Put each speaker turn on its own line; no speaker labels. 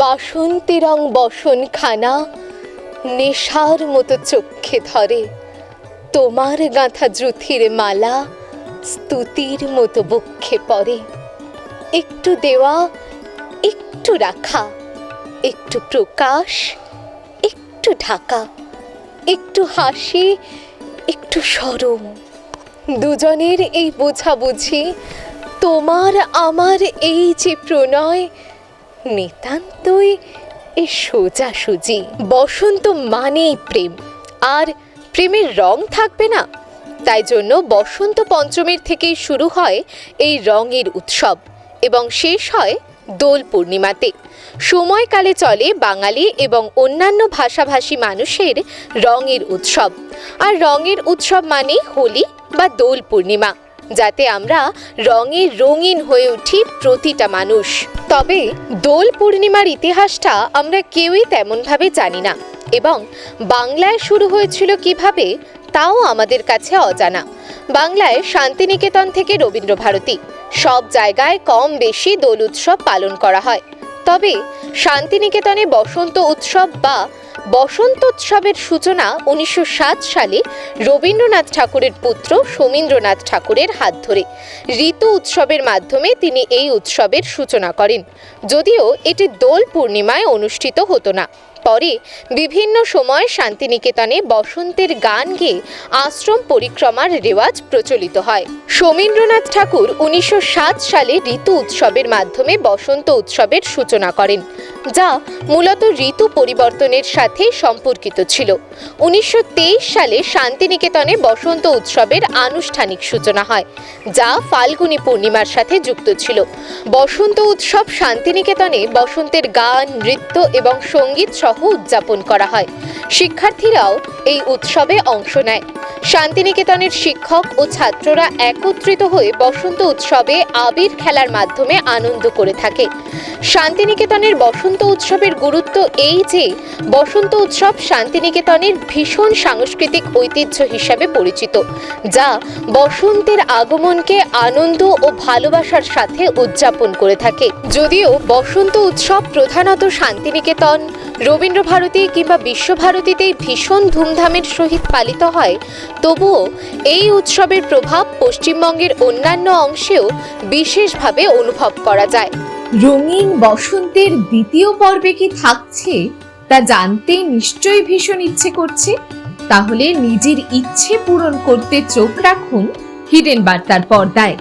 বাসন্তী রং বসন খানা নেশার মতো চক্ষে ধরে। তোমার গাঁথা জুথির মালা স্তুতির মতো বক্ষে পড়ে। একটু দেওয়া, একটু রাখা, একটু প্রকাশ, একটু ঢাকা, একটু হাসি, একটু সরম। দুজনের এই বোঝাবুঝি, তোমার আমার এই যে প্রণয় নিতান্তই এ সোজাসুজি। বসন্ত মানেই প্রেম। আর প্রেমের রং থাকবে না। তাই জন্য বসন্ত পঞ্চমীর থেকেই শুরু হয় এই রঙের উৎসব এবং শেষ হয় দোল পূর্ণিমাতে। সময়কালে চলে বাঙালি এবং অন্যান্য ভাষাভাষী মানুষের রঙের উৎসব। আর রঙের উৎসব মানে হোলি বা দোল পূর্ণিমা। যাতে আমরা রঙে রঙিন হয়ে উঠি প্রতিটা মানুষ। তবে দোল পূর্ণিমার ইতিহাসটা আমরা কেউই তেমনভাবে জানি না এবং বাংলায় শুরু হয়েছিল কীভাবে তাও আমাদের কাছে অজানা। বাংলায় শান্তিনিকেতন থেকে রবীন্দ্রভারতী, সব জায়গায় কম বেশি দোল উৎসব পালন করা হয়। তবে শান্তিনিকেতনে বসন্ত উৎসব বা বসন্ত উৎসবের সূচনা উনিশশো সাত সালে রবীন্দ্রনাথ ঠাকুরের পুত্র সোমীন্দ্রনাথ ঠাকুরের হাত ধরে। ঋতু উৎসবের মাধ্যমে তিনি এই উৎসবের সূচনা করেন। যদিও এটি দোল পূর্ণিমায় অনুষ্ঠিত হতো না। পরে বিভিন্ন সময় শান্তিনিকেতনে বসন্তের গান গেয়ে আশ্রম পরিক্রমার রেওয়াজ প্রচলিত হয়। সোমীন্দ্রনাথ ঠাকুর উনিশশো সাত সালে ঋতু উৎসবের মাধ্যমে বসন্ত উৎসবের সূচনা করেন। যা মূলত ঋতু পরিবর্তনের সাথে সম্পর্কিত ছিল। উনিশশো তেইশ সালে শান্তিনিকেতনে বসন্ত উৎসবের আনুষ্ঠানিক সূচনা হয়, যা ফাল্গুনী পূর্ণিমার সাথে যুক্ত ছিল। বসন্ত উৎসব শান্তিনিকেতনে বসন্তের গান, নৃত্য এবং সংগীত সহ উদযাপন করা হয়। শিক্ষার্থীরাও এই উৎসবে অংশ নেয়। শান্তিনিকেতনের শিক্ষক ও ছাত্ররা একত্রিত হয়ে বসন্ত উৎসবে আবির খেলার মাধ্যমে আনন্দ করে থাকে। শান্তিনিকেতনের বসন্ত উৎসবের গুরুত্ব এই যে, বসন্ত উৎসব শান্তিনিকেতনের ভীষণ সাংস্কৃতিক ঐতিহ্য হিসাবে পরিচিত, যা বসন্তের আগমনকে আনন্দ ও ভালোবাসার সাথে উদযাপন করে থাকে। যদিও বসন্ত উৎসব প্রধানত শান্তিনিকেতন, রবীন্দ্রভারতী কিংবা বিশ্বভারতীতেই ভীষণ ধুমধামের সহিত পালিত হয় তবুও এই উৎসবের প্রভাব পশ্চিমবঙ্গের অন্যান্য অংশেও বিশেষভাবে অনুভব করা যায়।
রঙিন বসন্তের দ্বিতীয় পর্বে কি থাকছে তা জানতে নিশ্চয়ই ভীষণ ইচ্ছে করছে। তাহলে নিজের ইচ্ছে পূরণ করতে চোখ রাখুন হিডেন বার্তার পর্দায়।